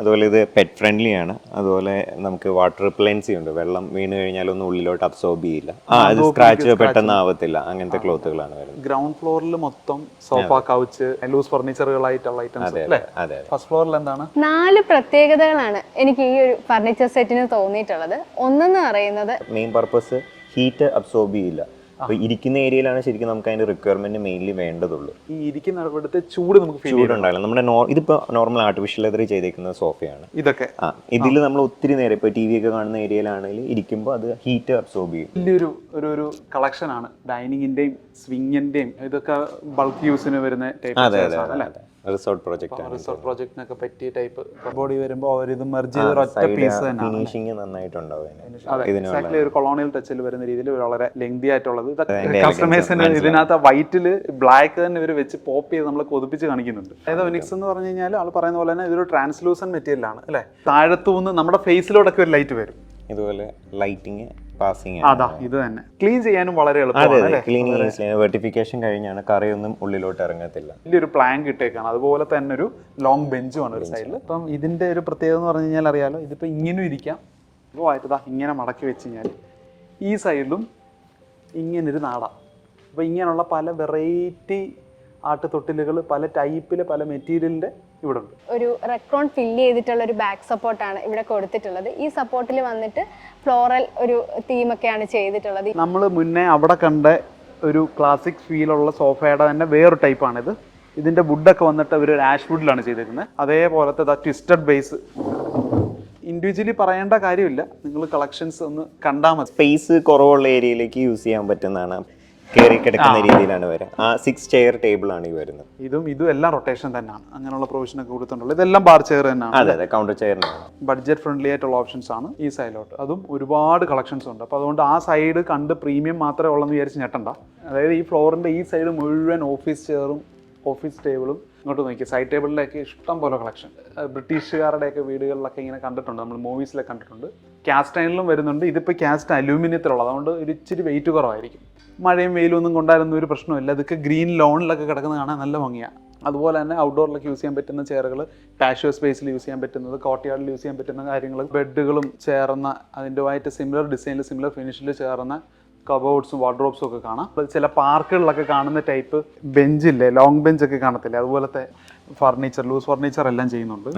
അതുപോലെ ഇത് pet friendly ആണ്. അതുപോലെ നമുക്ക് വാട്ടർ റിപ്ലൈൻസി ഉണ്ട്. വെള്ളം വീണ് കഴിഞ്ഞാൽ ഒന്നും ഉള്ളിലോട്ട് അബ്സോർബ് ചെയ്യില്ല. ആ അത് സ്ക്രാച്ച് പെട്ടെന്ന് ആവത്തില്ല. അങ്ങനത്തെ ക്ലോത്തുകളാണ് വരുന്നത്. ഗ്രൗണ്ട് ഫ്ലോറിൽ മൊത്തം സോഫ കൗച്ച് ലൂസ് ഫർണിച്ചറുകളായിട്ടുള്ള ഐറ്റംസ് അല്ലേ? അതെ അതെ. ഫസ്റ്റ് ഫ്ലോറിൽ എന്താണ്? നാല് പ്രത്യേകതകളാണ് എനിക്ക് ഈ ഒരു ഫർണിച്ചർ സെറ്റിന് തോന്നിയിട്ടുള്ളത്. ഒന്നെന്ന് പറയുന്നത് മെയിൻ പർപ്പസ് ഹീറ്റ് അബ്സോർബ് ചെയ്യില്ല. അപ്പൊ ഇരിക്കുന്ന ഏരിയയിലാണ് ശരിക്കും നമുക്ക് അതിന്റെ റിക്വയർമെന്റ് മെയിൻലി വേണ്ടതുള്ളൂ. ഈ ഇരിക്കുന്ന ചൂട് നമുക്ക് ഫീൽ ചൂട് ഉണ്ടാവില്ല നമ്മുടെ നോ ഇതിപ്പോ നോർമൽ ആർട്ടിഫിഷ്യൽ ലെതർ ചെയ്തേക്കുന്ന സോഫയാണ്. ഇതൊക്കെ. ആ ഇതിൽ നമ്മൾ ഒത്തിരി നേരം ഇപ്പൊ ടി വി ഒക്കെ കാണുന്ന ഏരിയയിലാണെങ്കിൽ ഇരിക്കുമ്പോൾ അത് ഹീറ്റ് അബ്സോർബ് ചെയ്യും. വലിയൊരു ഒരു ഒരു കളക്ഷൻ ആണ്. ഡൈനിങ്ങിന്റെയും സ്വിങ്ങിന്റെയും ഇതൊക്കെ ബൾക്ക് യൂസിന് വരുന്ന ടൈപ്പ് അതെ. റിസോർട്ട് പ്രോജക്റ്റ് ആണ് റിസോർട്ട് പ്രോജക്റ്റിനൊക്കെ പറ്റിയ ടൈപ്പ് ബോഡി വരുമ്പോൾ അവർ ഇത് മെർജ് ചെയ്ത ഒരു ഒറ്റ പീസ് ഫിനിഷിംഗ് നന്നായിട്ടുണ്ടാവും എക്സാക്ട്ലി ഒരു കൊളോണിയൽ ടച്ചിൽ വരുന്ന രീതിയിൽ വളരെ ലെങ്തി ആയിട്ടുള്ളത്. കസ്റ്റമേഴ്സിന് ഇതിനകത്ത് വൈറ്റിൽ ബ്ലാക്ക് തന്നെ ഇവർ വെച്ച് പോപ്പ് ചെയ്ത് നമ്മൾ കൊതിപ്പിച്ച് കാണിക്കുന്നുണ്ട്. അതായത് ഒനിക്സ് എന്ന് പറഞ്ഞു കഴിഞ്ഞാൽ ആൾ പറയുന്ന പോലെ തന്നെ ഇതൊരു ട്രാൻസ്ലൂസൻ മെറ്റീരിയലാണ് അല്ലേ? താഴത്തു നിന്ന് നമ്മുടെ ഫേസിലൂടെ ഒക്കെ ഒരു ലൈറ്റ് വരും. ഇതുപോലെ ലൈറ്റിങ് പാസിങ് അതാ ഇത് തന്നെ. ക്ലീൻ ചെയ്യാനും വളരെ എളുപ്പമാണ് ക്ലീനിങ് വെർട്ടിഫിക്കേഷൻ കഴിഞ്ഞാണ് കറിയൊന്നും ഉള്ളിലോട്ട് ഇറങ്ങത്തില്ല. വലിയൊരു പ്ലാൻ കിട്ടേക്കാണ് അതുപോലെ തന്നെ ഒരു ലോങ് ബെഞ്ചുമാണ് ഒരു സൈഡിൽ അപ്പം ഇതിന്റെ ഒരു പ്രത്യേകത എന്ന് പറഞ്ഞു കഴിഞ്ഞാൽ അറിയാലോ ഇതിപ്പോ ഇങ്ങനെ ഇരിക്കാം. ഇപ്പോൾ ആയിട്ടതാ ഇങ്ങനെ മടക്കി വെച്ച് കഴിഞ്ഞാൽ ഈ സൈഡിലും ഇങ്ങനൊരു നാട. അപ്പോൾ ഇങ്ങനെയുള്ള പല വെറൈറ്റി ആട്ടുതൊട്ടിലുകൾ പല ടൈപ്പിലെ പല മെറ്റീരിയലിന്റെ ഇവിടെ ഉണ്ട് ഒരു റെക്രോൺ ഫില്ല് ചെയ്തിട്ടുള്ള ഒരു ബാക്ക് സപ്പോർട്ടാണ് ഇവിടെ കൊടുത്തിട്ടുള്ളത്. ഈ സപ്പോർട്ടിൽ വന്നിട്ട് ഫ്ലോറൽ ഒരു തീമൊക്കെയാണ് ചെയ്തിട്ടുള്ളത്. നമ്മൾ മുന്നേ അവിടെ കണ്ട ഒരു ക്ലാസിക് ഫീലുള്ള സോഫയുടെ തന്നെ വേറൊരു ടൈപ്പാണിത് ഇതിന്റെ വുഡൊക്കെ വന്നിട്ട് അവർ ഒരു ആഷ് വുഡിലാണ് ചെയ്തിരിക്കുന്നത് അതേപോലത്തെ ദ ട്വിസ്റ്റഡ് ബേസ് ഇൻഡിവിജ്വലി പറയേണ്ട കാര്യമില്ല. നിങ്ങൾ കളക്ഷൻസ് ഒന്ന് കണ്ടാൽ മതി. സ്പേസ് കുറവുള്ള ഏരിയയിലേക്ക് യൂസ് ചെയ്യാൻ പറ്റുന്നതാണ്. കയറി കിടക്കുന്ന രീതിയിലാണ് വരിക ആ സിക്സ് ചെയർ ടേബിൾ ആണ് ഈ വരുന്നത്. ഇതും ഇതും എല്ലാം റൊട്ടേഷൻ തന്നെയാണ്. അങ്ങനെയുള്ള പ്രൊവിഷൻ ഒക്കെ കൊടുത്തിട്ടുള്ളത് ഇതെല്ലാം ബാർ ചെയർ തന്നെയാണ്. അതെ അതെ കൗണ്ടർ ചെയറിനാണ് ബഡ്ജറ്റ് ഫ്രണ്ട്ലി ആയിട്ടുള്ള ഓപ്ഷൻസ് ആണ് ഈ സൈഡിലോട്ട് അതും ഒരുപാട് കളക്ഷൻസ് ഉണ്ട്. അപ്പോൾ അതുകൊണ്ട് ആ സൈഡ് കണ്ട് പ്രീമിയം മാത്രമേ ഉള്ളെന്ന് വിചാരിച്ച് ഞെട്ടണ്ട. അതായത് ഈ ഫ്ലോറിന്റെ ഈ സൈഡ് മുഴുവൻ ഓഫീസ് ചെയറും ഓഫീസ് ടേബിളും ഇങ്ങോട്ട് നോക്കി. സൈഡ് ടേബിളിലേക്ക് ഇഷ്ടം പോലെ കളക്ഷൻ ബ്രിട്ടീഷുകാരുടെയൊക്കെ വീടുകളിലൊക്കെ ഇങ്ങനെ കണ്ടിട്ടുണ്ട്. നമ്മൾ മൂവീസിലൊക്കെ കണ്ടിട്ടുണ്ട്. കാസ്റ്റ് അയണിലും വരുന്നുണ്ട്. ഇതിപ്പോൾ കാസ്റ്റ് അലൂമിനിയത്തിലുള്ളത് അതുകൊണ്ട് ഒരു ഇച്ചിരി വെയിറ്റ് കുറവായിരിക്കും. മഴയും വെയിലും ഒന്നും കൊണ്ടായിരുന്ന ഒരു പ്രശ്നമില്ല. ഇതൊക്കെ ഗ്രീൻ ലോണിലൊക്കെ കിടക്കുന്ന കാണാൻ നല്ല ഭംഗിയാണ് അതുപോലെ തന്നെ ഔട്ട്ഡോറിലൊക്കെ യൂസ് ചെയ്യാൻ പറ്റുന്ന ചെയറുകൾ കാഷ്വൽ സ്പേസിൽ യൂസ് ചെയ്യാൻ പറ്റുന്നത് കോട്ടയാർഡിൽ യൂസ് ചെയ്യാൻ പറ്റുന്ന കാര്യങ്ങൾ ബെഡുകളും ചേർന്ന അതിന്റെതായിട്ട് സിമിലർ ഡിസൈനിൽ സിമിലർ ഫിനിഷിൽ ചേർന്ന കബോർഡ്സും വാർഡ്രോബ്സും ഒക്കെ കാണാം. ചില പാർക്കുകളിലൊക്കെ കാണുന്ന ടൈപ്പ് ബെഞ്ചില്ലേ ലോങ് ബെഞ്ച് ഒക്കെ കാണത്തില്ലേ അതുപോലത്തെ ഫർണിച്ചർ ലൂസ് ഫർണിച്ചർ എല്ലാം ചെയ്യുന്നുണ്ട്.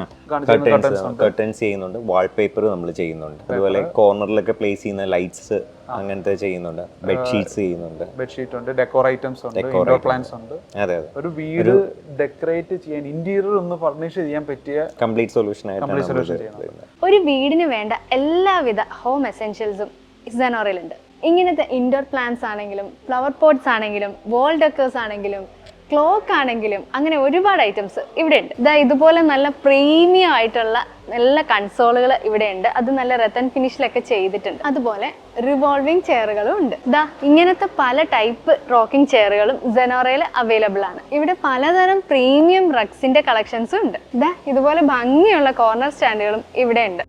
കർട്ടൻസ്. ചെയ്യുന്നുണ്ട്. വാൾപേപ്പർ നമ്മൾ ചെയ്യുന്നുണ്ട്. അതുപോലെ കോർണറിലൊക്കെ പ്ലേസ് ചെയ്യുന്ന ലൈറ്റ്സ് അങ്ങനത്തെ ചെയ്യുന്നുണ്ട്. ബെഡ്ഷീറ്റ്സ് ചെയ്യുന്നുണ്ട്. ബെഡ്ഷീറ്റ് ഉണ്ട്. ഡെക്കോർ ഐറ്റംസ് ഉണ്ട്. ഇൻഡോർ പ്ലാന്റ്സ് ഉണ്ട്. അതെ അതെ. ഒരു വീട് ഡെക്കറേറ്റ് ചെയ്യാൻ ഇന്റീരിയർ ഒന്ന് ഫർണിഷ് ചെയ്യാൻ പറ്റിയ കംപ്ലീറ്റ് സൊല്യൂഷൻ ആയിട്ടാണ് ചെയ്യുന്നത്. ഒരു വീടിന് വേണ്ട എല്ലാവിധ ഹോം എസെൻഷ്യൽസും സെനോറിലുണ്ട് ഇങ്ങനത്തെ ഇൻഡോർ പ്ലാന്റ്സ് ആണെങ്കിലും ഫ്ലവർ പോട്ട്സ് ആണെങ്കിലും വോൾ ഡെക്കേഴ്സ് ആണെങ്കിലും ക്ലോക്ക് ആണെങ്കിലും അങ്ങനെ ഒരുപാട് ഐറ്റംസ് ഇവിടെ ഉണ്ട് ഇതാ ഇതുപോലെ നല്ല പ്രീമിയം ആയിട്ടുള്ള നല്ല കൺസോളുകൾ ഇവിടെ ഉണ്ട് അത് നല്ല റെത്തൻ ഫിനിഷിലൊക്കെ ചെയ്തിട്ടുണ്ട്. അതുപോലെ റിവോൾവിംഗ് ചെയറുകളും ഉണ്ട്. ഇതാ ഇങ്ങനത്തെ പല ടൈപ്പ് റോക്കിംഗ് ചെയറുകളും സെനോറയിൽ അവൈലബിൾ ആണ്. ഇവിടെ പലതരം പ്രീമിയം റഗ്സിന്റെ കളക്ഷൻസും ഉണ്ട്. ഇതാ ഇതുപോലെ ഭംഗിയുള്ള കോർണർ സ്റ്റാൻഡുകളും ഇവിടെ ഉണ്ട്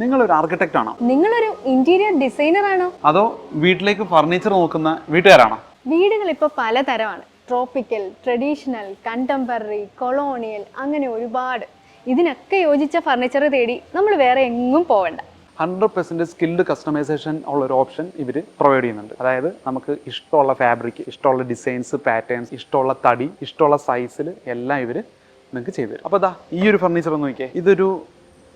നിങ്ങളൊരു ആർക്കിടെക്റ്റ് ആണോ? നിങ്ങളൊരു ഇന്റീരിയർ ഡിസൈനർ ആണോ? അതോ വീട്ടിലേക്ക് ഫർണിച്ചർ നോക്കുന്ന വീട്ടുകാരാണോ? വീടുകൾ ഇപ്പോൾ പലതരമാണ്. ട്രോപ്പിക്കൽ ട്രഡീഷണൽ കണ്ടംപററി കൊളോണിയൽ അങ്ങനെ ഒരുപാട്. ഇതിനൊക്കെ യോജിച്ച ഫർണിച്ചർ തേടി നമ്മൾ വേറെ എങ്ങും പോവണ്ട. ഹൺഡ്രഡ് പെർസെന്റ് സ്കിൽഡ് കസ്റ്റമൈസേഷൻ ഉള്ള ഒരു ഓപ്ഷൻ ഇവർ പ്രൊവൈഡ് ചെയ്യുന്നുണ്ട്. അതായത് നമുക്ക് ഇഷ്ടമുള്ള ഫാബ്രിക് ഇഷ്ടമുള്ള ഡിസൈൻസ് പാറ്റേൺസ് ഇഷ്ടമുള്ള തടി ഇഷ്ടമുള്ള സൈസിൽ എല്ലാം ഇവർ നിങ്ങൾക്ക് ചെയ്തു തരും. അപ്പോൾ ദാ ഈ ഒരു ഫർണിച്ചർ ഒന്ന് നോക്കിയേ. ഇതൊരു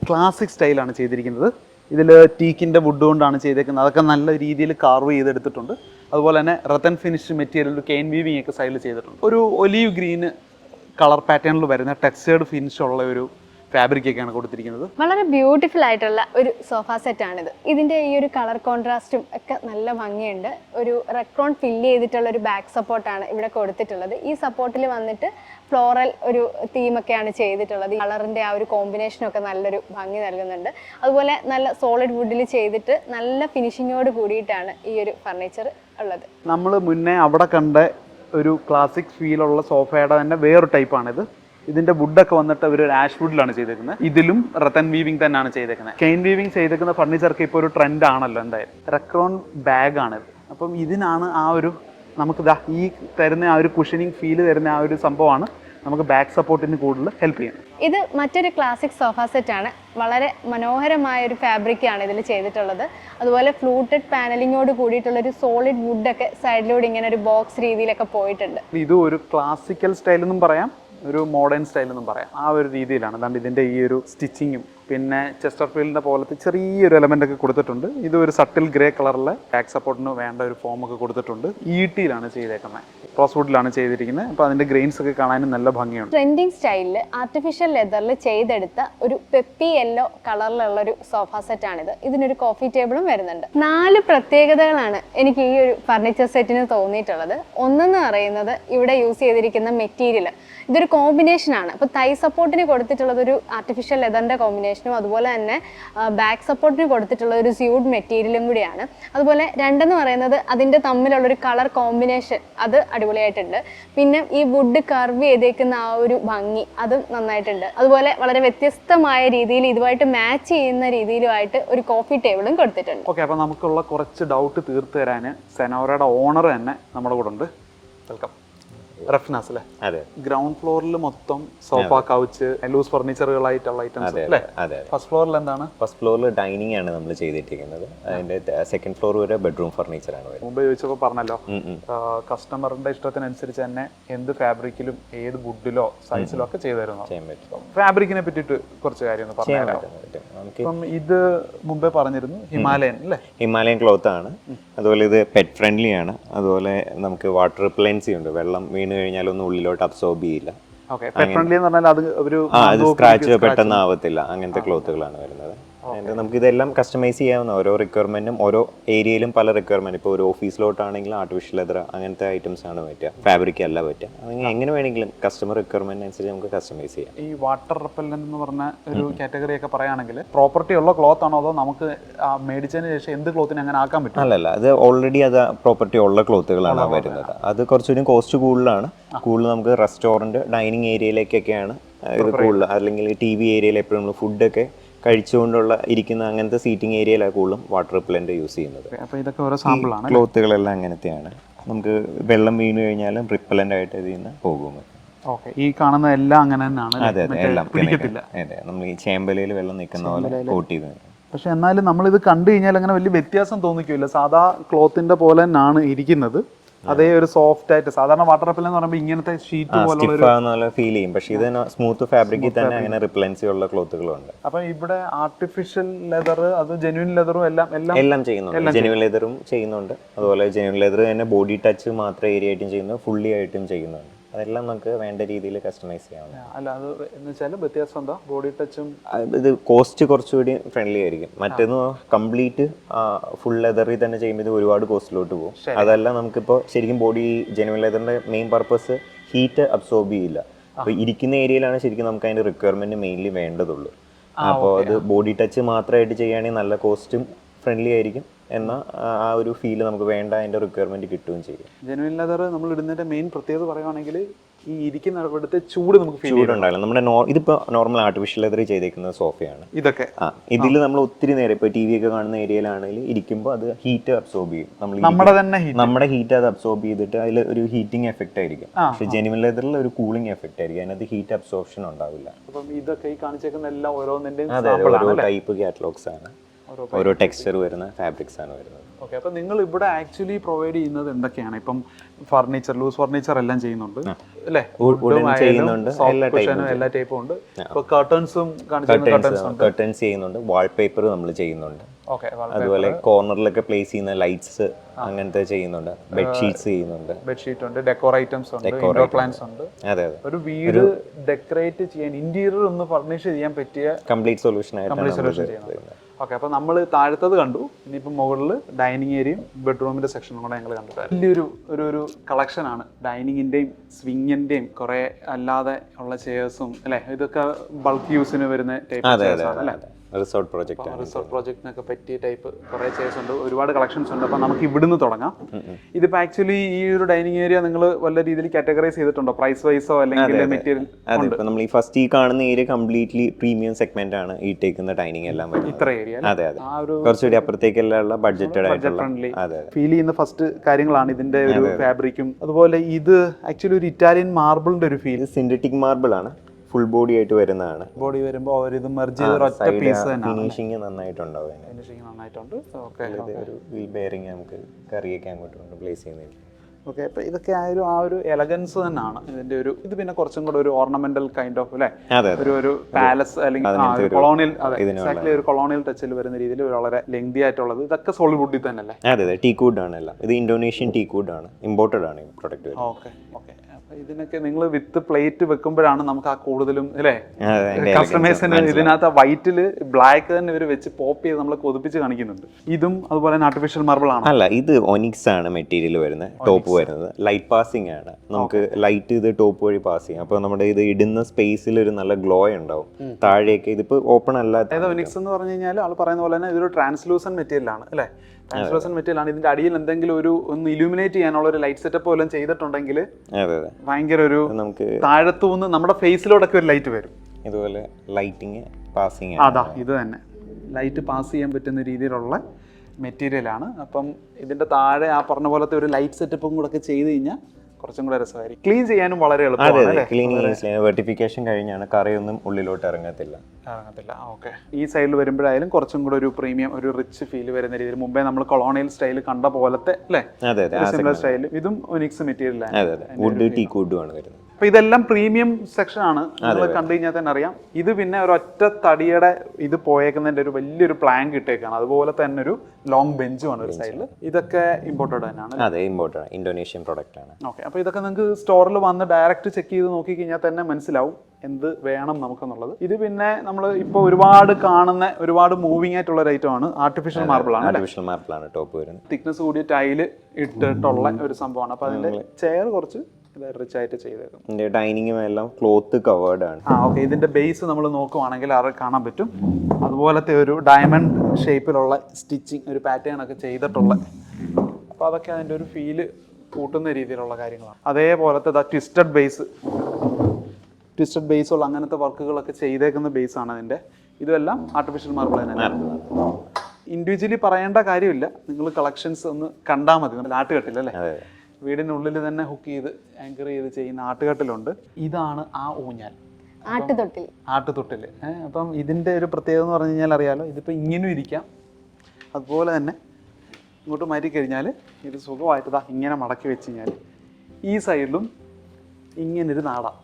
ക്ലാസിക് സ്റ്റൈലാണ് ചെയ്തിരിക്കുന്നത്. ഇതിൽ ടീക്കിന്റെ വുഡ് കൊണ്ടാണ് ചെയ്തേക്കുന്നത്. അതൊക്കെ നല്ല രീതിയിൽ കാർവ് ചെയ്തെടുത്തിട്ടുണ്ട്. അതുപോലെ തന്നെ rattan finish material cane weaving ഒക്കെ സൈഡിൽ ചെയ്തിട്ടുണ്ട്. ഒരു ഒലീവ് ഗ്രീന് കളർ പാറ്റേണിൽ വരുന്ന ടെക്സ്റ്റേർഡ് ഫിനിഷ് ഉള്ള ഒരു ഫാബ്രിക് ഒക്കെയാണ് കൊടുത്തിരിക്കുന്നത്. വളരെ ബ്യൂട്ടിഫുൾ ആയിട്ടുള്ള ഒരു സോഫ സെറ്റ് ആണിത്. ഇതിന്റെ ഈ ഒരു കളർ കോൺട്രാസ്റ്റും ഒക്കെ നല്ല ഭംഗിയുണ്ട്. ഒരു റെക്രോൺ ഫില്ല് ചെയ്തിട്ടുള്ള ഒരു ബാക്ക് സപ്പോർട്ടാണ് ഇവിടെ കൊടുത്തിട്ടുള്ളത്. ഈ സപ്പോർട്ടിൽ വന്നിട്ട് ഫ്ലോറൽ ഒരു തീമൊക്കെയാണ് ചെയ്തിട്ടുള്ളത്. കളറിന്റെ ആ ഒരു കോമ്പിനേഷനൊക്കെ നല്ലൊരു ഭംഗി നൽകുന്നുണ്ട്. അതുപോലെ നല്ല സോളിഡ് വുഡിൽ ചെയ്തിട്ട് നല്ല ഫിനിഷിങ്ങോട് കൂടിയിട്ടാണ് ഈ ഒരു ഫർണിച്ചർ ഉള്ളത്. നമ്മൾ മുന്നേ അവിടെ കണ്ട ഒരു ക്ലാസിക് ഫീലുള്ള സോഫയുടെ തന്നെ വേറൊരു ടൈപ്പാണിത് ഇതിന്റെ വുഡൊക്കെ വന്നിട്ട് ഒരു ആഷ് വുഡിലാണ് ചെയ്തേക്കുന്നത്. ഇതിലും റത്തൻ വീവിംഗ് തന്നെയാണ് ചെയ്തേക്കുന്നത്. കെയിൻ വീവിംഗ് ചെയ്തേക്കുന്ന ഫർണിച്ചർക്ക് ഇപ്പോൾ ഒരു ട്രെൻഡ് ആണല്ലോ എന്തായാലും. റെക്രോൺ ബാഗ് ആണിത്. അപ്പം ഇതിനാണ് ആ ഒരു നമുക്ക് ദാ ഈ തരുന്ന ആ ഒരു കുഷനിങ് ഫീൽ തരുന്ന ആ ഒരു സംഭവമാണ് നമുക്ക് ബാക്ക് സപ്പോർട്ടിന് കൂടുതൽ ഹെൽപ്പ് ചെയ്യും ഇത് മറ്റൊരു ക്ലാസിക് സോഫ സെറ്റ് ആണ്. വളരെ മനോഹരമായ ഒരു ഫാബ്രിക് ആണ് ഇതിൽ ചെയ്തിട്ടുള്ളത്. അതുപോലെ ഫ്ലൂട്ടഡ് പാനലിങ്ങോട് കൂടിയിട്ടുള്ള ഒരു സോളിഡ് വുഡ് ഒക്കെ സൈഡിലൂടെ ഇങ്ങനെ ഒരു ബോക്സ് രീതിയിലൊക്കെ പോയിട്ടുണ്ട്. ഇത് ഒരു ക്ലാസിക്കൽ സ്റ്റൈൽ എന്നും പറയാം ഒരു മോഡേൺ സ്റ്റൈൽ എന്നും പറയാം. ആ ഒരു രീതിയിലാണ്. അതാണ്ട് ഇതിന്റെ ഈ ഒരു സ്റ്റിച്ചിങ്ങും പിന്നെ ചെസ്റ്റർ ഫീൽഡിന്റെ പോലത്തെ ചെറിയൊരു എലമെന്റ് ഒക്കെ കൊടുത്തിട്ടുണ്ട്. ഇത് ഒരു സട്ടിൽ ഗ്രേ കളറിലെ ബാക്ക് സപ്പോർട്ടിന് വേണ്ട ഒരു ഫോം ഒക്കെ കൊടുത്തിട്ടുണ്ട്. ഈട്ടിയിലാണ് ചെയ്തേക്കുന്നത് റോസ് വുഡിലാണ് ചെയ്തിരിക്കുന്നത് അപ്പോൾ അതിന്റെ ഗ്രെയിൻസ് ഒക്കെ കാണാനും നല്ല ഭംഗിയുണ്ട്. ട്രെൻഡിങ് സ്റ്റൈലിൽ ആർട്ടിഫിഷ്യൽ ലെതറിൽ ചെയ്തെടുത്ത ഒരു പെപ്പി യെല്ലോ കളറിലുള്ള ഒരു സോഫ സെറ്റ് ആണിത് ഇതിനൊരു കോഫി ടേബിളും വരുന്നുണ്ട്. നാല് പ്രത്യേകതകളാണ് എനിക്ക് ഈ ഒരു ഫർണിച്ചർ സെറ്റിന് തോന്നിയിട്ടുള്ളത്. ഒന്നെന്ന് പറയുന്നത് ഇവിടെ യൂസ് ചെയ്തിരിക്കുന്ന മെറ്റീരിയൽ ഇതൊരു കോമ്പിനേഷൻ ആണ്. അപ്പോൾ തൈ സപ്പോർട്ടിന് കൊടുത്തിട്ടുള്ളത് ഒരു ആർട്ടിഫിഷ്യൽ ലെതറിന്റെ കോമ്പിനേഷനും അതുപോലെ തന്നെ ബാക്ക് സപ്പോർട്ടിന് കൊടുത്തിട്ടുള്ള ഒരു സ്യൂഡ് മെറ്റീരിയലും കൂടിയാണ്. അതുപോലെ രണ്ടെന്ന് പറയുന്നത് അതിന്റെ തമ്മിലുള്ള ഒരു കളർ കോമ്പിനേഷൻ അത് അടിപൊളിയായിട്ടുണ്ട്. പിന്നെ ഈ വുഡ് കർവ് ചെയ്തേക്കുന്ന ആ ഒരു ഭംഗി അതും നന്നായിട്ടുണ്ട്. അതുപോലെ വളരെ വ്യത്യസ്തമായ രീതിയിൽ ഇതുമായിട്ട് മാച്ച് ചെയ്യുന്ന രീതിയിലുമായിട്ട് ഒരു കോഫി ടേബിളും കൊടുത്തിട്ടുണ്ട്. ഓക്കെ അപ്പോൾ നമുക്കുള്ള കുറച്ച് ഡൗട്ട് തീർത്ത് തരാൻ സെനോറയുടെ ഓണർ തന്നെ നമ്മുടെ കൂടെ ഉണ്ട്. വെൽക്കം റഫ്നാസ് അല്ലേ? അതെ. ഗ്രൗണ്ട് ഫ്ലോറിൽ മൊത്തം സോഫ കൗച്ച് ലൂസ് ഫർണിച്ചറുകളായിട്ടുള്ള ഐറ്റംസ് അല്ലേ? ഫസ്റ്റ് ഫ്ലോറിൽ എന്താണ്? ഫസ്റ്റ് ഫ്ലോറിൽ ഡൈനിങ് ആണ് നമ്മൾ ചെയ്തിട്ടിരിക്കുന്നത്. അതിന്റെ സെക്കൻഡ് ഫ്ലോർ വരെ ബെഡ്റൂം ഫർണിച്ചർ ആണ് മുമ്പ് ചോദിച്ചപ്പോൾ പറഞ്ഞല്ലോ. കസ്റ്റമറിന്റെ ഇഷ്ടത്തിനനുസരിച്ച് തന്നെ എന്ത് ഫാബ്രിക്കിലും ഏത് വുഡിലോ സൈസിലോ ഒക്കെ ചെയ്തു തരുന്നു ഫാബ്രിക്കിനെ പറ്റിയിട്ട് കുറച്ച് കാര്യം ഒന്ന് പറഞ്ഞു ഇത് മുമ്പേ പറഞ്ഞിരുന്നു ഹിമാലയൻ അല്ലേ? ഹിമാലയൻ ക്ലോത്ത് ആണ്. അതുപോലെ ഇത് പെറ്റ് ഫ്രണ്ട്ലി ആണ്. അതുപോലെ നമുക്ക് വാട്ടർ റിപ്ലൻസി ഉണ്ട് വെള്ളം വീണ് കഴിഞ്ഞാൽ ഒന്നും ഉള്ളിലോട്ട് അബ്സോർബ് ചെയ്യില്ല. ഓക്കെ എന്ന് പറഞ്ഞാൽ അത് ഒരു ആ അത് സ്ക്രാച്ച് പെട്ടെന്ന് ആവത്തില്ല. അങ്ങനത്തെ ക്ലോത്തുകളാണ് വരുന്നത്. നമുക്ക് ഇതെല്ലാം കസ്റ്റമൈസ് ചെയ്യാവുന്ന ഓരോ റിക്വയർമെന്റും ഓരോ ഏരിയയിലും പല റിക്വയർമെന്റ് ഇപ്പോൾ ഒരു ഓഫീസിലോട്ടാണെങ്കിൽ ആർട്ടിഫിഷ്യൽ ലെതർ അങ്ങനത്തെ ഐറ്റംസ് ആണ് പറ്റുക. ഫാബ്രിക് അല്ല പറ്റുക. അങ്ങനെ എങ്ങനെ വേണമെങ്കിലും കസ്റ്റമർ റിക്വയർമെന്റ് അനുസരിച്ച് നമുക്ക് കസ്റ്റമൈസ് ചെയ്യാം. ഈ വാട്ടർ റിപ്പല്ലന്റ് എന്ന് പറഞ്ഞ ഒരു കാറ്റഗറി ഒക്കെ പറയുകയാണെങ്കിൽ പ്രോപ്പർട്ടി ഉള്ള ക്ലോത്ത് ആണോ അതോ നമുക്ക് മേടിച്ചതിന് ശേഷം എന്ത് ക്ലോത്തിനെ അങ്ങനെ ആക്കാൻ പറ്റും? അല്ലല്ല അത് ഓൾറെഡി അത് പ്രോപ്പർട്ടി ഉള്ള ക്ലോത്തുകളാണ് വരുന്നത്. അത് കുറച്ചുകൂടി കോസ്റ്റ് കൂടുതലാണ്. കൂടുതൽ നമുക്ക് റെസ്റ്റോറന്റ് ഡൈനിങ് ഏരിയയിലേക്കൊക്കെയാണ് ഇത് കൂടുതൽ. അല്ലെങ്കിൽ ടി വി ഏരിയയിൽ എപ്പോഴും നമ്മൾ ഫുഡൊക്കെ കഴിച്ചുകൊണ്ടുള്ള ഇരിക്കുന്ന അങ്ങനത്തെ സീറ്റിംഗ് ഏരിയയിലാണ് കൂടുതലും വാട്ടർ റിപ്ലന്റ് യൂസ് ചെയ്യുന്നത്. അപ്പോൾ ഇതൊക്കെ ഓരോ സാമ്പിളാണ് ക്ലോത്തുകളെല്ലാം അങ്ങനത്തെയാണ്. നമുക്ക് വെള്ളം വീണ് കഴിഞ്ഞാലും റിപ്പലന്റ് ആയിട്ട് ഇതിൽ നിന്ന് പോകും. ഓക്കെ ഈ കാണുന്ന എല്ലാം അങ്ങനെ തന്നെയാണ് അതെ അതെ എല്ലാം പിടിക്കത്തില്ല. അതെ നമ്മൾ ഈ ചേമ്പലയിൽ വെള്ളം നിൽക്കുന്ന പോലെ കോട്ട് ചെയ്ത്. പക്ഷെ എന്നാലും നമ്മളിത് കണ്ടു കഴിഞ്ഞാൽ അങ്ങനെ വലിയ വ്യത്യാസം തോന്നിക്കില്ല സാധാ ക്ലോത്തിന്റെ പോലെ തന്നെയാണ് ഇരിക്കുന്നത്. അതേ ഒരു സോഫ്റ്റ് ആയിട്ട് സാധാരണ വാട്ടർ റെപ്പൽ എന്ന് പറയുമ്പോൾ ഇങ്ങനത്തെ ഷീറ്റ് പോലെ ഫീൽ ചെയ്യും. പക്ഷേ ഇത് സ്മൂത്ത് ഫാബ്രിക്കിൽ തന്നെ അങ്ങനെ റിപ്ലൻസി ഉള്ള ക്ലോത്തുകളുണ്ട് അപ്പൊ ഇവിടെ ആർട്ടിഫിഷ്യൽ ലെതർ അത് ജെന്യൂൻ ലെതറും എല്ലാം എല്ലാം എല്ലാം ചെയ്യുന്നുണ്ട്. ജെനുവൻ ലെതറും ചെയ്യുന്നുണ്ട്. അതുപോലെ ജെനുവൻ ലെതർ തന്നെ ബോഡി ടച്ച് മാത്രം ഏരിയ ആയിട്ടും ചെയ്യുന്നു. ഫുള്ളി ആയിട്ടും ചെയ്യുന്നുണ്ട്. അതെല്ലാം നമുക്ക് വേണ്ട രീതിയിൽ കസ്റ്റമൈസ് ചെയ്യാം അല്ല അത് എന്ന് വെച്ചാൽ വ്യത്യാസം എന്താ? ബോഡി ടച്ചും ഇത് കോസ്റ്റ് കുറച്ചുകൂടി ഫ്രണ്ട്ലി ആയിരിക്കും. മറ്റേന്ന് കംപ്ലീറ്റ് ഫുൾ ലെതറിൽ തന്നെ ചെയ്യുമ്പോൾ ഇത് ഒരുപാട് കോസ്റ്റിലോട്ട് പോകും. അതല്ല നമുക്കിപ്പോൾ ശരിക്കും ബോഡി ജെനുവൻ ലെതറിന്റെ മെയിൻ പർപ്പസ് ഹീറ്റ് അബ്സോർബ് ചെയ്യില്ല. അപ്പോൾ ഇരിക്കുന്ന ഏരിയയിലാണ് ശരിക്കും നമുക്ക് അതിന്റെ റിക്വയർമെന്റ് മെയിൻലി വേണ്ടതുള്ളൂ. അപ്പോൾ അത് ബോഡി ടച്ച് മാത്രമായിട്ട് ചെയ്യുകയാണെങ്കിൽ നല്ല കോസ്റ്റും ഫ്രണ്ട്ലി ആയിരിക്കും. എന്നാൽ ആ ഒരു ഫീൽ നമുക്ക് വേണ്ട അതിന്റെ റിക്വയർമെന്റ് കിട്ടുകയും ചെയ്യും. ജെന്യൂൻ ലെതർ നമ്മൾ ഇടുന്നതിന്റെ മെയിൻ പ്രത്യേകത പറയുകയാണെങ്കിൽ ഈ ഇരിക്കുന്ന ഇവിടുത്തെ ചൂട് നമുക്ക് ഫീൽ ചൂടുണ്ടാവില്ല. നമ്മുടെ നോ ഇതിപ്പോൾ നോർമൽ ആർട്ടിഫിഷ്യൽ ലെതർ ചെയ്തേക്കുന്ന സോഫയാണ്. ഇതൊക്കെ. ആ ഇതിൽ നമ്മൾ ഒത്തിരി നേരം ഇപ്പോൾ ടി വി ഒക്കെ കാണുന്ന ഏരിയയിലാണെങ്കിൽ ഇരിക്കുമ്പോൾ അത് ഹീറ്റ് അബ്സോർബ് ചെയ്യും. നമ്മൾ നമ്മുടെ തന്നെ നമ്മുടെ ഹീറ്റ് അത് അബ്സോർബ് ചെയ്തിട്ട് അതിൽ ഒരു ഹീറ്റിംഗ് എഫക്റ്റ് ആയിരിക്കും. പക്ഷെ ജെനുവൻ ലെതറിൽ ഒരു കൂളിംഗ് എഫക്റ്റ് ആയിരിക്കും. അതിനകത്ത് ഹീറ്റ് അബ്സോർപ്ഷൻ ഉണ്ടാവില്ല. അപ്പം ഇതൊക്കെ ഈ കാണിച്ചേക്കുന്ന എല്ലാം ഓരോന്നിന്റെയും അതെ, ഓരോ ടൈപ്പ് കാറ്റലോഗ്സ് ആണ്. ഓരോ ടെക്സ്ചർ വരുന്ന ഫാബ്രിക്സ് ആണ് വരുന്നത്. ഓക്കെ അപ്പോൾ നിങ്ങൾ ഇവിടെ ആക്ച്വലി പ്രൊവൈഡ് ചെയ്യുന്നത് എന്തൊക്കെയാണ്? ഇപ്പം ഫർണിച്ചർ ലൂസ് ഫർണിച്ചർ എല്ലാം ചെയ്യുന്നുണ്ട് അല്ലേ? ചെയ്യുന്നുണ്ട്, എല്ലാ ടൈപ്പും ഉണ്ട്. ഇപ്പൊ കർട്ടൻസും കർട്ടൻസ് ചെയ്യുന്നുണ്ട് വാൾപേപ്പർ നമ്മൾ ചെയ്യുന്നുണ്ട്. അതുപോലെ കോർണറിലൊക്കെ പ്ലേസ് ചെയ്യുന്ന ലൈറ്റ്സ് അങ്ങനത്തെ ചെയ്യുന്നുണ്ട്. ബെഡ്ഷീറ്റ്സ് ചെയ്യുന്നുണ്ട്. ബെഡ്ഷീറ്റ് ഉണ്ട് ഡെക്കോർ ഐറ്റംസ് ഉണ്ട് ഇൻഡോർ പ്ലാന്റ്സ് ഉണ്ട്. അതെ അതെ. ഒരു വീട് ഡെക്കറേറ്റ് ചെയ്യാൻ ഇന്റീരിയർ ഒന്ന് ഫർണിഷ് ചെയ്യാൻ പറ്റിയ കംപ്ലീറ്റ് സൊല്യൂഷൻ ആയിട്ടാണ് സൊല്യൂഷൻ നമ്മൾ ചെയ്യുന്നത്. ഓക്കെ അപ്പോൾ നമ്മൾ താഴത്തത് കണ്ടു. ഇനിയിപ്പോൾ മുകളിൽ ഡൈനിങ് ഏരിയയും ബെഡ്റൂമിന്റെ സെക്ഷനും കൂടെ ഞങ്ങൾ കണ്ടു വലിയൊരു ഒരു ഒരു കളക്ഷനാണ് ഡൈനിങ്ങിന്റെയും സ്വിങ്ങിന്റെയും കുറേ അല്ലാതെ ഉള്ള ചെയേഴ്സും അല്ലേ? ഇതൊക്കെ ബൾക്ക് യൂസിന് വരുന്ന ടൈപ്പ് ചെയേഴ്സാണ് ചെയേഴ്സ് അല്ലേ? റിസോർട്ട് പ്രോജക്റ്റ് റിസോർട്ട് പ്രോജക്റ്റിനൊക്കെ പറ്റിയ ടൈപ്പ് കുറേ ചെയർസ് ഉണ്ട് ഒരുപാട് കളക്ഷൻസ് ഉണ്ട്. അപ്പോൾ നമുക്ക് ഇവിടുന്ന് തുടങ്ങാം. ഇതിപ്പോൾ ആക്ച്വലി ഈ ഒരു ഡൈനിങ് ഏരിയ നിങ്ങൾ വല്ല രീതിയിൽ കാറ്റഗറൈസ് ചെയ്തിട്ടുണ്ടോ? പ്രൈസ് വൈസോ അല്ലെങ്കിൽ മെറ്റീരിയൽ അതെ. ഇപ്പൊ നമ്മൾ ഈ ഫസ്റ്റ് ഈ കാണുന്ന ഏരിയ കംപ്ലീറ്റ്ലി പ്രീമിയം സെഗ്മെന്റ് ആണ് ഈ ടേക്കുന്ന ഡൈനിങ് എല്ലാം ഇത്ര ഏരിയ അതെ അതെ. ആ ഒരു കുറച്ചുകൂടി അപ്പുറത്തേക്കെല്ലാം ബഡ്ജറ്റഡ് ആയിട്ടുള്ള ഫ്രണ്ട്ലി ഫീൽ ചെയ്യുന്ന ഫസ്റ്റ് കാര്യങ്ങളാണ് ഇതിന്റെ ഒരു ഫാബ്രിക്കും അതുപോലെ ഇത് ആക്ച്വലി ഒരു ഇറ്റാലിയൻ മാർബിളിന്റെ ഒരു ഫീൽ സിന്തറ്റിക് മാർബിൾ ആണ്. ഫുൾ ബോഡി ആയിട്ട് വരുന്നതാണ്. ബോഡി വരുമ്പോൾ അവരിത് മെർജ് ചെയ്ത ഒറ്റ പീസ് ഫിനിഷിംഗ് ഫിനിഷിങ് നന്നായിട്ടുണ്ടാവും. ഫിനിഷിങ് നന്നായിട്ടുണ്ട്. ഓക്കെ ഒരു വീൽ ബെയറിങ് നമുക്ക് കറിയൊക്കെ അങ്ങോട്ട് കൊണ്ട് പ്ലേസ് ചെയ്യുന്നില്ല ഓക്കെ അപ്പോൾ ഇതൊക്കെ ആ ഒരു ആ ഒരു എലഗൻസ് തന്നെയാണ്. ഇതിന്റെ ഒരു ഇത് പിന്നെ കുറച്ചും കൂടെ ഒരു ഓർണമെന്റൽ കൈൻഡ് ഓഫ് അല്ലേ ഒരു ഒരു പാലസ് അല്ലെങ്കിൽ കൊളോണിയൽ അതെ എക്സാക്ട്ലി ഒരു കൊളോണിയൽ ടച്ചിൽ വരുന്ന രീതിയിൽ വളരെ ലെങ്തി ആയിട്ടുള്ളത്. ഇതൊക്കെ സോളിവുഡിൽ തന്നെ അല്ലേ അതെ അതെ. ടീ കൂഡ് ആണ് എല്ലാം. ഇത് ഇന്തോനേഷ്യൻ ടീ കൂഡ് ആണ്. ഇമ്പോർട്ടഡ് ആണ് ഈ പ്രൊഡക്റ്റ് ഓക്കെ ഓക്കെ ഇതിനൊക്കെ നിങ്ങൾ വിത്ത് പ്ലേറ്റ് വെക്കുമ്പോഴാണ് നമുക്ക് ആ കൂടുതലും അല്ലേ? കസ്റ്റമേഴ്സിന് ഇതിനകത്ത് വൈറ്റിൽ ബ്ലാക്ക് തന്നെ ഇവർ വെച്ച് പോപ്പ് ചെയ്ത് നമ്മളെ കൊതിപ്പിച്ച് കാണിക്കുന്നുണ്ട്. ഇതും അതുപോലെ തന്നെ ആർട്ടിഫിഷ്യൽ മാർബിൾ ആണ്? അല്ല ഇത് ഒനിക്സ് ആണ് മെറ്റീരിയൽ വരുന്നത് ടോപ്പ് വരുന്നത്. ലൈറ്റ് പാസിംഗ് ആണ്. നമുക്ക് ലൈറ്റ് ഇത് ടോപ്പ് വഴി പാസ് ചെയ്യും. അപ്പോൾ നമ്മുടെ ഇത് ഇടുന്ന സ്പേസിൽ ഒരു നല്ല ഗ്ലോ ഉണ്ടാവും. താഴേക്ക് ഇതിപ്പോ ഓപ്പൺ അതായത് ഒനിക്സ് എന്ന് പറഞ്ഞു കഴിഞ്ഞാൽ ആൾ പറയുന്ന പോലെ തന്നെ ഇതൊരു ട്രാൻസ്ലൂസൻ മെറ്റീരിയൽ ആണ് അല്ലേ? ട്രാൻസ്ലൂസൻ മെറ്റീരിയൽ ആണ്. ഇതിന്റെ അടിയിൽ എന്തെങ്കിലും ഒരു ഒന്ന് ഇലൂമിനേറ്റ് ചെയ്യാനുള്ള ഒരു ലൈറ്റ് സെറ്റപ്പ് പോലും ചെയ്തിട്ടുണ്ടെങ്കിൽ ഭയങ്കര ഒരു നമുക്ക് താഴത്തു നിന്ന് നമ്മുടെ ഫേസിലോടൊക്കെ ഒരു ലൈറ്റ് വരും. ഇതുപോലെ ലൈറ്റിംഗ് പാസിങ് അതാ ഇത് തന്നെ. ലൈറ്റ് പാസ് ചെയ്യാൻ പറ്റുന്ന രീതിയിലുള്ള മെറ്റീരിയലാണ് അപ്പം ഇതിന്റെ താഴെ ആ പറഞ്ഞ പോലത്തെ ഒരു ലൈറ്റ് സെറ്റപ്പും കൂടെ ഒക്കെ ചെയ്ത് കഴിഞ്ഞാൽ കുറച്ചും കൂടെ രസമായിരിക്കും. ക്ലീൻ ചെയ്യാനും വളരെ എളുപ്പമാണ് ക്ലീനിങ് വെർട്ടിഫിക്കേഷൻ കഴിഞ്ഞാണ് കറിയൊന്നും ഉള്ളിലോട്ട് ഇറങ്ങത്തില്ല. ഇറങ്ങത്തില്ല ഓക്കെ ഈ സൈഡിൽ വരുമ്പോഴായാലും കുറച്ചും കൂടെ ഒരു പ്രീമിയം ഒരു റിച്ച് ഫീൽ വരുന്ന രീതിയിൽ മുമ്പേ നമ്മൾ കൊളോണിയൽ സ്റ്റൈൽ കണ്ട പോലത്തെ അല്ലേ? സിമിലർ സ്റ്റൈൽ ഇതും ഒനിക്സ് അതെ അതെ. വുഡ് ടീ ആണ് വരുന്നത്. അപ്പൊ ഇതെല്ലാം പ്രീമിയം സെക്ഷൻ ആണ്. നമ്മൾ കണ്ടു കഴിഞ്ഞാൽ തന്നെ അറിയാം. ഇത് പിന്നെ ഒരു ഒറ്റ തടിയുടെ ഇത് പോയേക്കുന്നതിന്റെ ഒരു വലിയൊരു പ്ലാൻ കിട്ടിയേക്കാണ് അതുപോലെ തന്നെ ഒരു ലോങ് ബെഞ്ചുമാണ് ഒരു സൈഡിൽ ഇതൊക്കെ ഇമ്പോർട്ടഡ് തന്നെയാണ്. അതെ ഇമ്പോർട്ടഡ് ഇന്തോനേഷ്യൻ പ്രൊഡക്റ്റ് ആണ്. ഓക്കെ അപ്പോൾ ഇതൊക്കെ നിങ്ങൾക്ക് സ്റ്റോറിൽ വന്ന് ഡയറക്റ്റ് ചെക്ക് ചെയ്ത് നോക്കി കഴിഞ്ഞാൽ തന്നെ മനസ്സിലാവും എന്ത് വേണം നമുക്കെന്നുള്ളത്. ഇത് പിന്നെ നമ്മൾ ഇപ്പോൾ ഒരുപാട് കാണുന്ന ഒരുപാട് മൂവിങ് ആയിട്ടുള്ള ഒരു ഐറ്റം ആണ്. ആർട്ടിഫിഷ്യൽ മാർബിൾ ആണ് ആർട്ടിഫിഷ്യൽ മാർബിൾ ആണ് ടോപ്പ് വരുന്നത്. തിക്നെസ് കൂടിയ ടൈൽ ഇട്ടിട്ടുള്ള ഒരു സംഭവമാണ്. അപ്പോൾ അതിന്റെ ചെയർ കുറച്ച് റിച്ച് ആയിട്ട് ചെയ്തേക്കും. ഇതിന്റെ ഡൈനിങ്ങും എല്ലാം ക്ലോത്ത് കവേർഡ് ആണ്. ആ ഓക്കെ ഇതിന്റെ ബേസ് നമ്മൾ നോക്കുവാണെങ്കിൽ അത് കാണാൻ പറ്റും. അതുപോലത്തെ ഒരു ഡയമണ്ട് ഷേപ്പിലുള്ള സ്റ്റിച്ചിങ് ഒരു പാറ്റേൺ ഒക്കെ ചെയ്തിട്ടുള്ള. അപ്പോൾ അതൊക്കെ അതിന്റെ ഒരു ഫീൽ കൂട്ടുന്ന രീതിയിലുള്ള കാര്യങ്ങളാണ്. അതേപോലത്തെ the twisted base twisted base ഉള്ള അങ്ങനത്തെ വർക്കുകളൊക്കെ ചെയ്തേക്കുന്ന ബേസ് ആണ് അതിന്റെ ഇതെല്ലാം ആർട്ടിഫിഷ്യൽ മാർബിൾ തന്നെ. ഇൻഡിവിജ്വലി പറയേണ്ട കാര്യമില്ല. നിങ്ങൾ കളക്ഷൻസ് ഒന്ന് കണ്ടാൽ മതി. നമ്മൾ ആട്ടുകെട്ടില്ല അല്ലേ വീടിനുള്ളിൽ തന്നെ ഹുക്ക് ചെയ്ത് ആങ്കർ ചെയ്ത് ചെയ്യുന്ന ആട്ടുകട്ടിലുണ്ട്. ഇതാണ് ആ ഊഞ്ഞാൽ. ആട്ടുതൊട്ടിൽ. ആട്ടുതൊട്ടിൽ. അപ്പം ഇതിന്റെ ഒരു പ്രത്യേകത എന്ന് പറഞ്ഞു കഴിഞ്ഞാൽ അറിയാലോ ഇതിപ്പോൾ ഇങ്ങനെ ഇരിക്കാം. അതുപോലെ തന്നെ ഇങ്ങോട്ട് മാറ്റി കഴിഞ്ഞാൽ ഇത് സുഖമായിട്ട് ഇതാ ഇങ്ങനെ മടക്കി വെച്ച് കഴിഞ്ഞാൽ ഈ സൈഡിലും ഇങ്ങനൊരു നാടാം.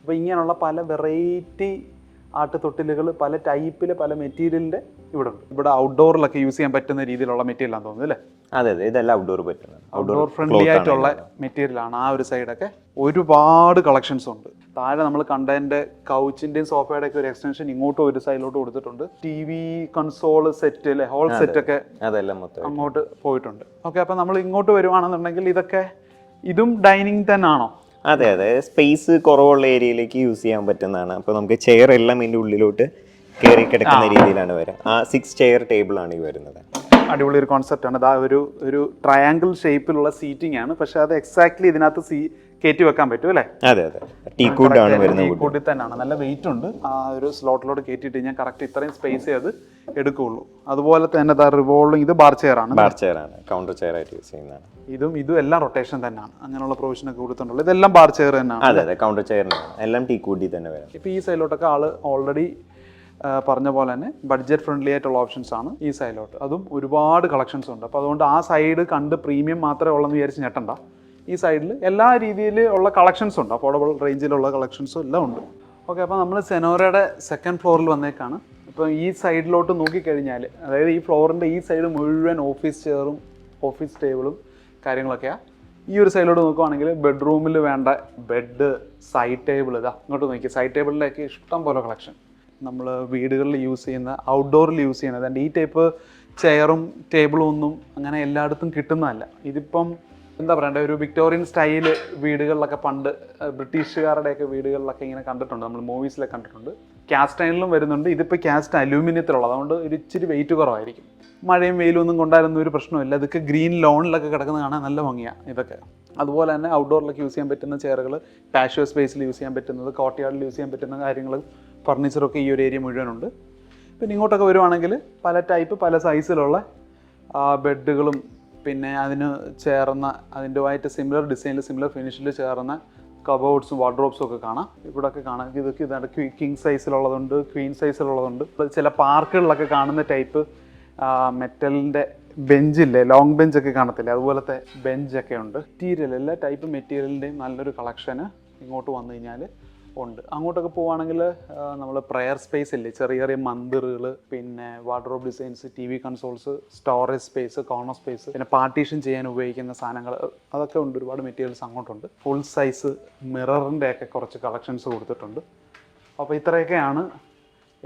അപ്പോൾ ഇങ്ങനെയുള്ള പല വെറൈറ്റി ആട്ടുതൊട്ടിലുകൾ പല ടൈപ്പിൽ പല മെറ്റീരിയലിന്റെ ഇവിടെ ഉണ്ട് ഇവിടെ ഔട്ട്ഡോറിലൊക്കെ യൂസ് ചെയ്യാൻ പറ്റുന്ന രീതിയിലുള്ള മെറ്റീരിയലാണെന്ന് തോന്നുന്നു അല്ലേ? അതെ അതെ. ഇതെല്ലാം ഔട്ട്ഡോർ പറ്റുന്നത് ഔട്ട്ഡോർ ഫ്രണ്ട്ലി ആയിട്ടുള്ള മെറ്റീരിയലാണ് ആ ഒരു സൈഡൊക്കെ ഒരുപാട് കളക്ഷൻസ് ഉണ്ട്. താഴെ നമ്മൾ കണ്ടതിന്റെ കൗച്ചിന്റെയും സോഫയുടെ ഒക്കെ ഒരു എക്സ്റ്റൻഷൻ ഇങ്ങോട്ടും ഒരു സൈഡിലോട്ട് കൊടുത്തിട്ടുണ്ട്. ടി വി കൺസോൾ സെറ്റ് അല്ലെ ഹോൾ സെറ്റ് ഒക്കെ അതെല്ലാം മൊത്തം അങ്ങോട്ട് പോയിട്ടുണ്ട്. ഓക്കെ അപ്പം നമ്മൾ ഇങ്ങോട്ട് വരുവാണെന്നുണ്ടെങ്കിൽ ഇതൊക്കെ ഇതും ഡൈനിങ് തന്നെ ആണോ? അതെ അതെ. സ്പേസ് കുറവുള്ള ഏരിയയിലേക്ക് യൂസ് ചെയ്യാൻ പറ്റുന്നതാണ്. അപ്പോൾ നമുക്ക് ചെയർ എല്ലാം ഇതിന്റെ ഉള്ളിലോട്ട് കയറി കിടക്കുന്ന രീതിയിലാണ് വരുന്നത് ആ സിക്സ് ചെയർ ടേബിൾ ആണ് ഈ വരുന്നത്. അടിപൊളി ഒരു കോൺസെപ്റ്റ് ആണ്. ഇതാ ഒരു ഒരു ട്രയാങ്കിൾ ഷേപ്പിലുള്ള സീറ്റിംഗ് ആണ്. പക്ഷെ അത് എക്സാക്ട്ലി ഇതിനകത്ത് സീ കയറ്റി വെക്കാൻ പറ്റും അല്ലേ? അതെ അതെ. ടീ കൂട്ടാണ് ആണ് വരുന്നത് ടീ തന്നെയാണ്. നല്ല വെയിറ്റ് ഉണ്ട്. ആ ഒരു സ്ലോട്ടിലോട്ട് കയറ്റിയിട്ട് ഞാൻ കറക്റ്റ് ഇത്രയും സ്പേസ് അത് എടുക്കുകയുള്ളൂ. അതുപോലെ തന്നെ ദാ റിവോൾവിംഗ് ഇത് ബാർ ചെയർ ആണ്. ബാർ ചെയർ ആണ്. കൗണ്ടർ ചെയർ ആയിട്ട് യൂസ് ചെയ്യുന്നതാണ്. ഇതും ഇതും എല്ലാം റൊട്ടേഷൻ തന്നെയാണ്. അങ്ങനെയുള്ള പ്രൊവിഷൻ ഒക്കെ കൊടുത്തിട്ടുള്ളത് ഇതെല്ലാം ബാർ ചെയർ തന്നെയാണ്. അതെ അതെ. കൗണ്ടർ ചെയറിനാണ് എല്ലാം ടീ കൂട്ടി തന്നെ വരും. ഇപ്പോൾ ഈ സൈഡിലോട്ടൊക്കെ ആൾ ഓൾറെഡി പറഞ്ഞ പോലെ തന്നെ ബഡ്ജറ്റ് ഫ്രണ്ട്ലി ആയിട്ടുള്ള ഓപ്ഷൻസ് ആണ് ഈ സൈഡിലോട്ട് അതും ഒരുപാട് കളക്ഷൻസ് ഉണ്ട്. അപ്പോൾ അതുകൊണ്ട് ആ സൈഡ് കണ്ട് പ്രീമിയം മാത്രമേ ഉള്ളെന്ന് വിചാരിച്ച് ഞെട്ടണ്ട. ഈ സൈഡിൽ എല്ലാ രീതിയിൽ ഉള്ള കളക്ഷൻസ് ഉണ്ട്. അഫോർഡബിൾ റേഞ്ചിലുള്ള കളക്ഷൻസും എല്ലാം ഉണ്ട്. ഓക്കെ അപ്പോൾ നമ്മൾ സെനോറയുടെ സെക്കൻഡ് ഫ്ലോറിൽ വന്നേക്കാണ്. ഇപ്പോൾ ഈ സൈഡിലോട്ട് നോക്കിക്കഴിഞ്ഞാൽ അതായത് ഈ ഫ്ലോറിന്റെ ഈ സൈഡ് മുഴുവൻ ഓഫീസ് ചെയറും ഓഫീസ് ടേബിളും കാര്യങ്ങളൊക്കെയാണ് ഈ ഒരു സൈഡിലോട്ട് നോക്കുവാണെങ്കിൽ ബെഡ്റൂമിൽ വേണ്ട ബെഡ് സൈഡ് ടേബിൾ ഇതാ ഇങ്ങോട്ട് നോക്കി സൈഡ് ടേബിളിലേക്ക് ഇഷ്ടം പോലെ കളക്ഷൻ നമ്മൾ വീടുകളിൽ യൂസ് ചെയ്യുന്ന ഔട്ട്ഡോറിൽ യൂസ് ചെയ്യുന്നത് ആൻഡ് ഈ ടൈപ്പ് ചെയറും ടേബിളും ഒന്നും അങ്ങനെ എല്ലായിടത്തും കിട്ടുന്നതല്ല. ഇതിപ്പം എന്താ പറയണ്ടേ ഒരു വിക്ടോറിയൻ സ്റ്റൈൽ വീടുകളിലൊക്കെ പണ്ട് ബ്രിട്ടീഷുകാരുടെയൊക്കെ വീടുകളിലൊക്കെ ഇങ്ങനെ കണ്ടിട്ടുണ്ട്. നമ്മൾ മൂവീസിലൊക്കെ കണ്ടിട്ടുണ്ട്. കാസ്റ്റ് അയണിലും വരുന്നുണ്ട്. ഇതിപ്പോൾ കാസ്റ്റ് അലൂമിനിയത്തിലുള്ളത് അതുകൊണ്ട് ഒരു ഇച്ചിരി വെയിറ്റ് കുറവായിരിക്കും. മഴയും വെയിലും ഒന്നും കൊണ്ടായിരുന്ന ഒരു പ്രശ്നമില്ല ഇതൊക്കെ ഗ്രീൻ ലോണിലൊക്കെ കിടക്കുന്ന കാണാൻ നല്ല ഭംഗിയാണ് ഇതൊക്കെ. അതുപോലെ തന്നെ ഔട്ട്ഡോറിലൊക്കെ യൂസ് ചെയ്യാൻ പറ്റുന്ന ചെയറുകൾ പാഷ്യോ സ്പേസിൽ യൂസ് ചെയ്യാൻ പറ്റുന്നത് കോട്ടയാർഡിൽ യൂസ് ചെയ്യാൻ പറ്റുന്ന കാര്യങ്ങൾ ഫർണിച്ചറൊക്കെ ഈ ഒരു ഏരിയ മുഴുവനുണ്ട്. പിന്നെ ഇങ്ങോട്ടൊക്കെ വരുവാണെങ്കിൽ പല ടൈപ്പ് പല സൈസിലുള്ള ബെഡുകളും പിന്നെ അതിന് ചേർന്ന അതിന്റെതായിട്ട് സിമിലർ ഡിസൈനിൽ സിമിലർ ഫിനിഷിൽ ചേർന്ന കബോർഡ്സും വാർഡ്രോബ്സും ഒക്കെ കാണാം. ഇവിടെയൊക്കെ കാണാം. ഇതൊക്കെ ഇതാണ് കിങ് സൈസിലുള്ളതുണ്ട് ക്വീൻ സൈസിലുള്ളതുണ്ട് ചില പാർക്കുകളിലൊക്കെ കാണുന്ന ടൈപ്പ് മെറ്റലിന്റെ ബെഞ്ചില്ലേ ലോങ് ബെഞ്ചൊക്കെ കാണത്തില്ലേ? അതുപോലത്തെ ബെഞ്ചൊക്കെ ഉണ്ട്. മെറ്റീരിയൽ എല്ലാ ടൈപ്പ് മെറ്റീരിയലിന്റെയും നല്ലൊരു കളക്ഷന് ഇങ്ങോട്ട് വന്നു കഴിഞ്ഞാൽ ഉണ്ട്. അങ്ങോട്ടൊക്കെ പോവുകയാണെങ്കിൽ നമ്മൾ പ്രെയർ സ്പേസ് ഇല്ലേ? ചെറിയ ചെറിയ മന്ദിറുകൾ പിന്നെ wardrobe designs T V consoles storage space corner space പിന്നെ പാർട്ടീഷൻ ചെയ്യാൻ ഉപയോഗിക്കുന്ന സാധനങ്ങൾ അതൊക്കെ ഉണ്ട്. ഒരുപാട് മെറ്റീരിയൽസ് അങ്ങോട്ടുണ്ട്. ഫുൾ സൈസ് മിററിന്റെ ഒക്കെ കുറച്ച് കളക്ഷൻസ് കൊടുത്തിട്ടുണ്ട്. അപ്പോൾ ഇത്രയൊക്കെയാണ്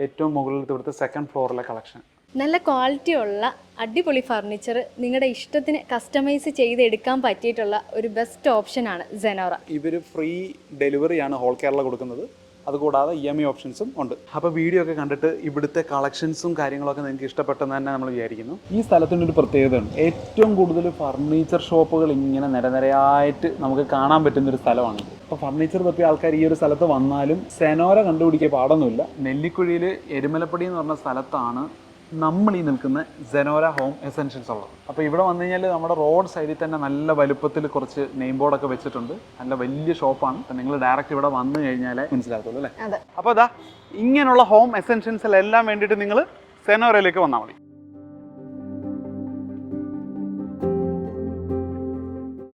ഏറ്റവും മുകളിലത്തെ ഇവിടുത്തെ സെക്കൻഡ് ഫ്ലോറിലെ കളക്ഷൻ നല്ല ക്വാളിറ്റി ഉള്ള അടിപൊളി ഫർണിച്ചർ നിങ്ങളുടെ ഇഷ്ടത്തിന് കസ്റ്റമൈസ് ചെയ്തെടുക്കാൻ പറ്റിയിട്ടുള്ള ഒരു ബെസ്റ്റ് ഓപ്ഷനാണ് സെനോറ ഇവർ ഫ്രീ ഡെലിവറിയാണ് ഹോൾ കേരള കൊടുക്കുന്നത്. അതുകൂടാതെ ഇ എം ഐ ഓപ്ഷൻസും ഉണ്ട്. അപ്പോൾ വീഡിയോ ഒക്കെ കണ്ടിട്ട് ഇവിടുത്തെ കളക്ഷൻസും കാര്യങ്ങളൊക്കെ നിങ്ങൾക്ക് ഇഷ്ടപ്പെട്ടെന്ന് തന്നെ നമ്മൾ വിചാരിക്കുന്നു. ഈ സ്ഥലത്തിന്റെ ഒരു പ്രത്യേകതയുണ്ട്. ഏറ്റവും കൂടുതൽ ഫർണിച്ചർ ഷോപ്പുകൾ ഇങ്ങനെ നിരനിരയായിട്ട് നമുക്ക് കാണാൻ പറ്റുന്ന ഒരു സ്ഥലമാണ് അപ്പോൾ ഫർണിച്ചർ തപ്പിയ ആൾക്കാർ ഈ ഒരു സ്ഥലത്ത് വന്നാലും സെനോര കണ്ടുപിടിക്കുക പാടൊന്നുമില്ല. നെല്ലിക്കുഴിയിൽ എരുമലപ്പടി എന്ന് പറഞ്ഞ സ്ഥലത്താണ് നമ്മൾ ഈ നിൽക്കുന്ന ജനോര ഹോം എസെൻഷ്യൽസ് ഉള്ളത്. അപ്പോൾ ഇവിടെ വന്നു കഴിഞ്ഞാൽ നമ്മുടെ റോഡ് സൈഡിൽ തന്നെ നല്ല വലുപ്പത്തിൽ കുറച്ച് നെയിം ബോർഡൊക്കെ വെച്ചിട്ടുണ്ട്. നല്ല വലിയ ഷോപ്പാണ് അപ്പം നിങ്ങൾ ഡയറക്റ്റ് ഇവിടെ വന്നു കഴിഞ്ഞാലേ മനസ്സിലാക്കുള്ളൂ അല്ലേ? അപ്പോൾ അതാ ഇങ്ങനെയുള്ള ഹോം എസെൻഷ്യൽസിലെല്ലാം വേണ്ടിയിട്ട് നിങ്ങൾ സെനോരയിലേക്ക് വന്നാൽ മതി.